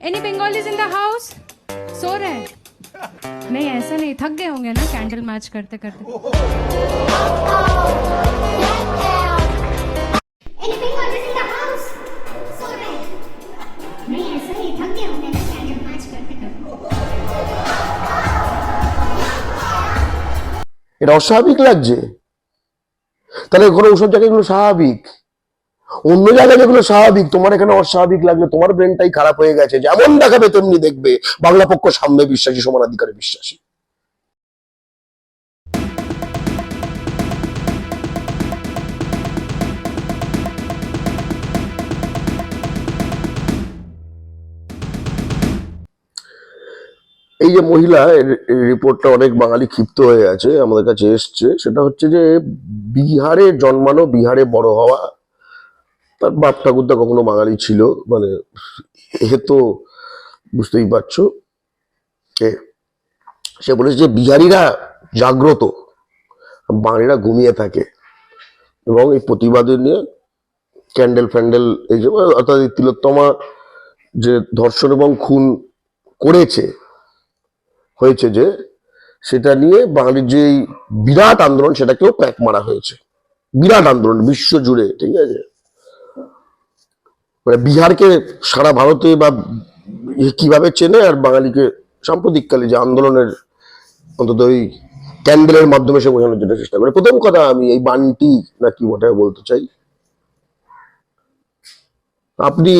Any Bengalis in the house सो रहे हैं? नहीं ऐसा नहीं थक गए होंगे ना कैंडल मैच करते करते Anything on this in the house? So right. नहीं ऐसा नहीं थक गए होंगे ना कैंडल मैच करते करते এটা অস্বাভাবিক লাগছে তাহলে ওখানে ওসব জায়গায় এগুলো স্বাভাবিক অন্য জায়গায় যেগুলো স্বাভাবিক, তোমার এখানে অস্বাভাবিক লাগলে তোমার ব্রেনটাই খারাপ হয়ে গেছে, যেমন দেখাবে তেমনি দেখবে। বাংলা পক্ষ সাম্যে বিশ্বাসী সমানাধিকারে বিশ্বাসী। এই যে মহিলা রিপোর্টটা অনেক বাঙালি ক্ষিপ্ত হয়ে আছে, আমাদের কাছে এসছে। সেটা হচ্ছে যে, বিহারে জন্মানো, বিহারে বড় হওয়া তার বাপ ঠাকুরদা কখনো বাঙালি ছিল মানে এ তো বুঝতেই পারছ। সে বলেছে যে বিহারিরা জাগ্রত বাঙালিরা ঘুমিয়ে থাকে এবং এই প্রতিবাদের নিয়ে ক্যান্ডেল ফ্যান্ডেল এই যে, অর্থাৎ তিলোত্তমা যে ধর্ষণ এবং খুন করেছে, হয়েছে যে সেটা নিয়ে বাঙালির যে বিরাট আন্দোলন সেটাকেও প্যাক মারা হয়েছে। বিরাট আন্দোলন বিশ্ব জুড়ে ঠিক আছে? মানে বিহারকে সারা ভারতে বা কীভাবে চেনে আর বাঙালিকে সাম্প্রতিককালে যে আন্দোলনের অন্তত ওই ক্যান্ডেলের মাধ্যমে সে বোঝানোর জন্য চেষ্টা করে। প্রথম কথা আমি এই বান্টি না কি ওটা বলতে চাই। আপনি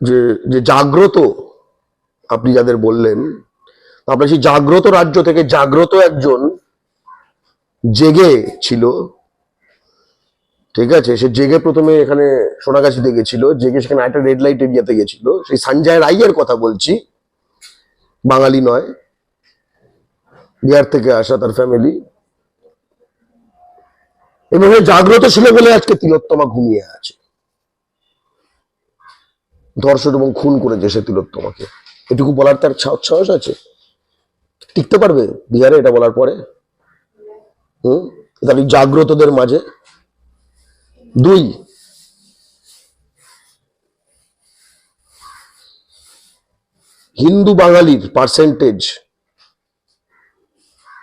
যে যে জাগ্রত আপনি যাদের বললেন, আপনার সেই জাগ্রত রাজ্য থেকে জাগ্রত একজন জেগে ছিল ঠিক আছে, সে জেগে প্রথমে এখানে সোনাগাছিতে গেছিল, জেগে সেখানে একটা রেড লাইট এরিয়াতে গেছিল। সেই সঞ্জয় রাইয়ের কথা বলছি, বাঙালি নয়। বিহার থেকে আসা তার ফ্যামিলি এবং জাগ্রত ছিল বলে আজকে তিলোত্তমা ঘুমিয়ে আছে। ধর্ষণ এবং খুন করেছে সে তিলোত্তমাকে। এটুকু বলার তার সাহস আছে? টিকতে পারবে বিহারে এটা বলার পরে? হুম? তাহলে জাগ্রতদের মাঝে দুই। হিন্দু বাঙালির পার্সেন্টেজ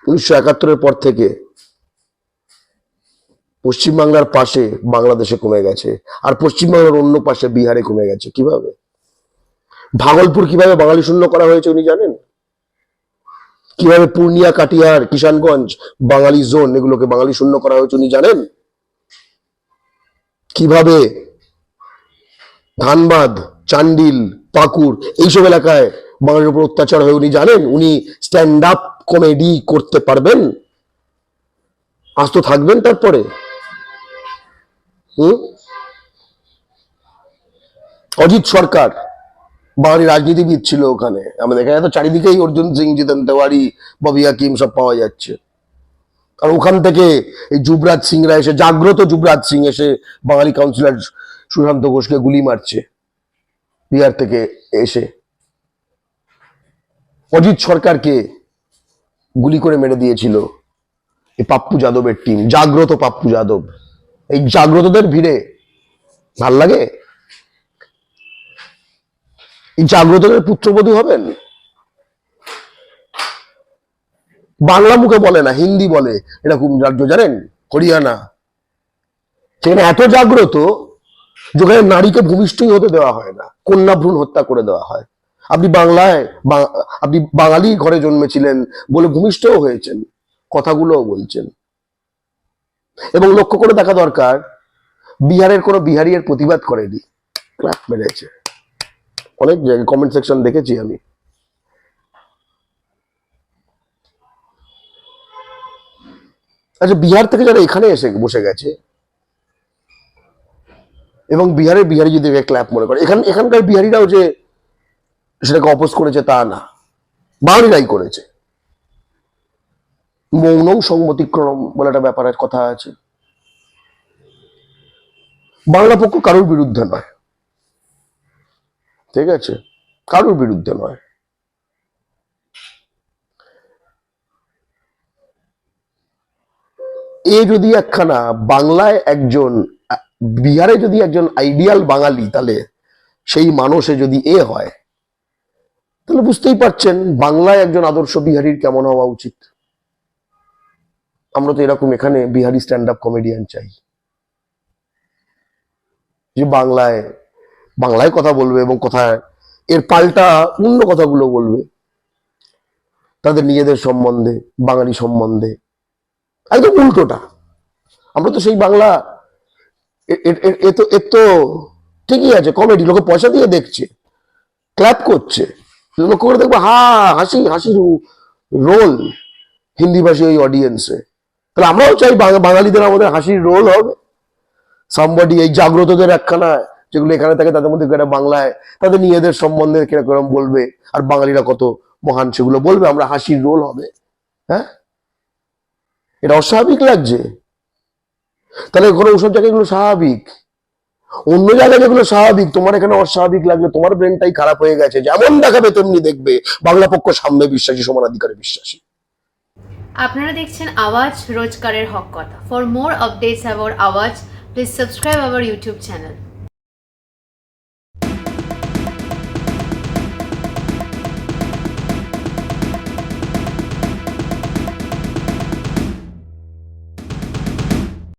উনিশশো একাত্তরের পর থেকে পশ্চিমবাংলার পাশে বাংলাদেশে কমে গেছে আর পশ্চিমবাংলার অন্য পাশে বিহারে কমে গেছে। কীভাবে? ভাগলপুর কীভাবে বাঙালি শূন্য করা হয়েছে উনি জানেন? কীভাবে পূর্ণিয়া, কাটিহার, কিষানগঞ্জ, বাঙালি জোন এগুলোকে বাঙালি শূন্য করা হয়েছে উনি জানেন? কীভাবে ধানবাদ, চান্ডিল, পাকুড় এইসব এলাকায় বাঙালির উপর অত্যাচার হয়ে উনি জানেন? উনি স্ট্যান্ড আপ কমেডি করতে পারবেন? আজ তো থাকবেন তারপরে। হুম? অজিত সরকার, বাঙালি রাজনীতিবিদ ছিল ওখানে। আমাদের এখানে তো চারিদিকেই অর্জুন সিং জিতেন তেওয়ারি, ববি হাকিম সব পাওয়া যাচ্ছে। আর ওখান থেকে এই যুবরাজ সিংরা এসে, জাগ্রত যুবরাজ সিং এসে বাঙালি কাউন্সিলর সুশান্ত ঘোষকে গুলি মারছে বিহার থেকে এসে। অজিত সরকারকে গুলি করে মেরে দিয়েছিল এই পাপ্পু যাদবের টিম জাগ্রত পাপ্পু যাদব। এই জাগ্রতদের ভিড়ে ভালো লাগে? এই জাগ্রতদের পুত্রবধূ হবেন? বাংলা মুখে বলে না, হিন্দি বলে। এরকম রাজ্য জানেন? হরিয়ানা। সেখানে এত জাগ্রত যেখানে নারীকে ভূমিষ্ঠই হতে দেওয়া হয় না, কন্যা ভ্রূণ হত্যা করে দেওয়া হয়। আপনি বাংলায় আপনি বাঙালি ঘরে জন্মেছিলেন বলে ভূমিষ্ঠও হয়েছেন, কথাগুলোও বলছেন। এবং লক্ষ্য করে দেখা দরকার, বিহারের কোনো বিহারি প্রতিবাদ করেনি। ক্লাপ মেরেছে। অনেক জায়গায় কমেন্ট সেকশন দেখেছি আমি। আচ্ছা বিহার থেকে যারা এখানে এসে বসে গেছে, এবং বিহারের বিহারি যদি ক্ল্যাপ মনে করে, এখান এখানকার বিহারিরাও যে সেটাকে অপোজ করেছে তা না, বাঙালিরাই করেছে। মৌনং সংমতিক্রম বলে একটা ব্যাপারের কথা আছে। বাংলা পক্ষ কারোর বিরুদ্ধে নয়। ঠিক আছে? কারোর বিরুদ্ধে নয়। এ যদি একখানা বাংলায় একজন বিহারে যদি একজন আইডিয়াল বাঙালি, তাহলে সেই মানুষে যদি এ হয়, তাহলে বুঝতেই পারছেন বাংলায় একজন আদর্শ বিহারীর কেমন হওয়া উচিত। আমরা তো এরকম এখানে বিহারি স্ট্যান্ড আপ কমেডিয়ান চাই। যে বাংলায় বাংলায় কথা বলবে এবং কোথায় এর পাল্টা অন্য কথাগুলো বলবে। তাদের নিজেদের সম্বন্ধে, বাঙালি সম্বন্ধে একদম উল্টোটা। আমরা তো সেই বাংলা, এ- তো এর তো ঠিকই আছে কমেডি লোকে পয়সা দিয়ে দেখছে ক্ল্যাপ করছে। লক্ষ্য করে দেখব, হা, হাসি, হাসির রোল হিন্দি ভাষী ওই অডিয়েন্সে তাহলে আমরাও চাই বাঙালিদের আমাদের হাসির রোল হবে। সামবডি এই জাগ্রতদের একখানা যেগুলো এখানে থাকে, তাদের মধ্যে বাংলায়, তাদের নিজেদের সম্বন্ধে কীরকম বলবে, আর বাঙালিরা কত মহান সেগুলো বলবে, আমরা হাসির রোল হবে। হ্যাঁ? এটা অস্বাভাবিক লাগছে। তাহলে ওখানে ওসব জায়গায় এগুলো স্বাভাবিক। অন্য জায়গায় যেগুলো স্বাভাবিক, তোমার এখানে অস্বাভাবিক লাগলে তোমার ব্রেনটাই খারাপ হয়ে গেছে। যেমন দেখাবে তেমনি দেখবে। বাংলা পক্ষ সাম্যে বিশ্বাসী সমানাধিকারে বিশ্বাসী। আপনারা দেখছেন আওয়াজ রোজকারের হক কথা। For more updates about Awaaz please subscribe our YouTube channel